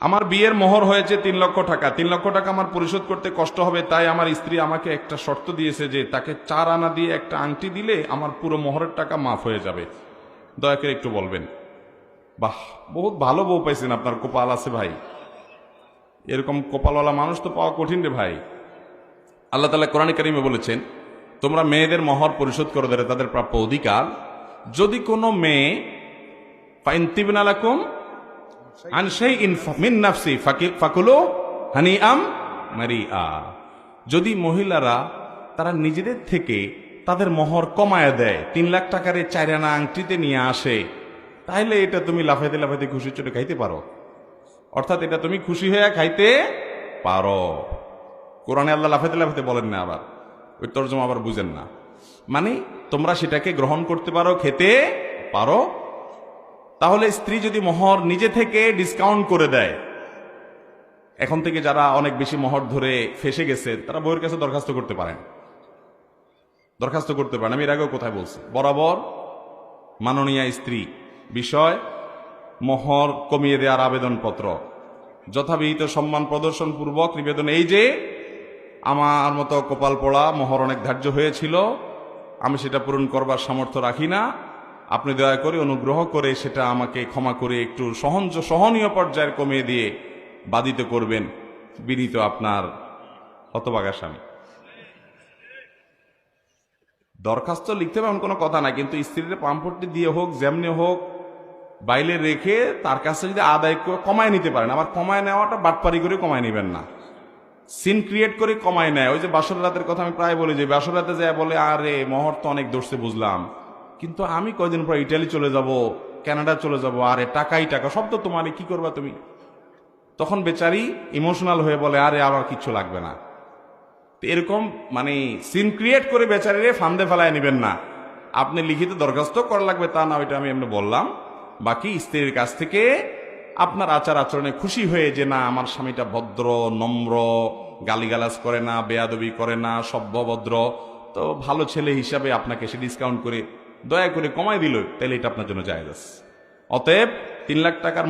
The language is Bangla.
আমার বিয়ের মোহর হয়েছে তিন লক্ষ টাকা। তিন লক্ষ টাকা আমার পরিশোধ করতে কষ্ট হবে, তাই আমার স্ত্রী আমাকে একটা শর্ত দিয়েছে যে তাকে চার আনা দিয়ে একটা আংটি দিলে আমার পুরো মোহরের টাকা মাফ হয়ে যাবে। দয়া করে একটু বলবেন। বাহ, বহুত ভালো বউ পাইছেন আপনার কপাল আছে ভাই। এরকম কপালওয়ালা মানুষ তো পাওয়া কঠিন রে ভাই। আল্লাহ তালা কোরআন কারিমে বলেছেন, তোমরা মেয়েদের মহর পরিশোধ করে দেবে তাদের প্রাপ্য অধিকার। যদি কোনো মেয়ে ফাইনতিবিন আলাকুম আন সেই মিন নাফসি ফাকি- ফাকুলু হানি আম মারি আ যদি মহিলারা, তারা নিজেদের থেকে তাদের মহর কমায় দেয়। তিন লাখ টাকার চার আনা আংটিতে নিয়ে আসে। তাহলে এটা তুমি লাফাইতে লাফাইতে খুশি চোটে খাইতে পারো। অর্থাৎ এটা তুমি খুশি হয়ে খাইতে পারো। কোরআনে আল্লাহ লাফাইতে লাফাইতে বলেন না আবার। ওই তর্জমা আবার বুঝেন না। মানে তোমরা সেটাকে গ্রহণ করতে পারো, খেতে পারো তাহলে স্ত্রী যদি মোহর নিজে থেকে ডিসকাউন্ট করে দেয়, এখন থেকে যারা অনেক বেশি মোহর ধরে ফেসে গেছে, তারা বইয়ের কাছে দরখাস্ত করতে পারেন। দরখাস্ত করতে পারেন। আমি এর আগেও কোথায় বলছি? বরাবর মাননীয় স্ত্রী বিষয় মোহর কমিয়ে দেওয়ার আবেদনপত্র, যথাবিহিত সম্মান প্রদর্শন পূর্বক নিবেদন। এই যে আমার মতো কপাল পোড়া মোহর অনেক ধার্য হয়েছিল, আমি সেটা পূরণ করবার সামর্থ্য রাখি না। আপনি দয়া করে অনুগ্রহ করে সেটা আমাকে ক্ষমা করে একটু সহঞ্জ সহনীয় পর্যায়ের কমিয়ে দিয়ে বাধিত করবেন, বিনীত আপনার হতবাগা স্বামী। দরখাস্ত লিখতে হবে কোনো কথা না কিন্তু স্ত্রীর পাম্পটি দিয়ে হোক, যেমনি হোক বাইরে রেখে তার কাছে যদি আদায় কমায় নিতে পারেন, আবার কমায় নেওয়াটা বাটপারি করে কমায় নেবেন না। সিন ক্রিয়েট করে কমায় নেয়। ওই যে বাসর রাতের কথা আমি প্রায় বলি, যে বাসর রাতে যায় বলে, আরে মহর তো অনেক দর্শে বুঝলাম। কিন্তু আমি কয়দিন পর ইটালি চলে যাব, কানাডা চলে যাব, আরে টাকাই টাকা, সব তো তোমার কি করবা তুমি? তখন বেচারি ইমোশনাল হয়ে বলে, আরে আবার কিচ্ছু লাগবে না। এরকম মানে সিন ক্রিয়েট করে বেচারিরে ফান্দে ফেলায় নেবেন না। আপনি লিখিত দরখাস্ত করা লাগবে তা না, ওইটা আমি এমনি বললাম। বাকি স্ত্রীর কাছ থেকে আপনার আচার আচরণে খুশি হয়ে যে, না, আমার স্বামীটা ভদ্র, নম্র, গালিগালাজ করে না, বেয়াদবি করে না সভ্যভদ্র তো ভালো ছেলে হিসাবে আপনাকে সে ডিসকাউন্ট করে দয়া করে কমাই দিল তাহলে এটা আপনার জন্য জায়গা অতএব তিন লাখ টাকার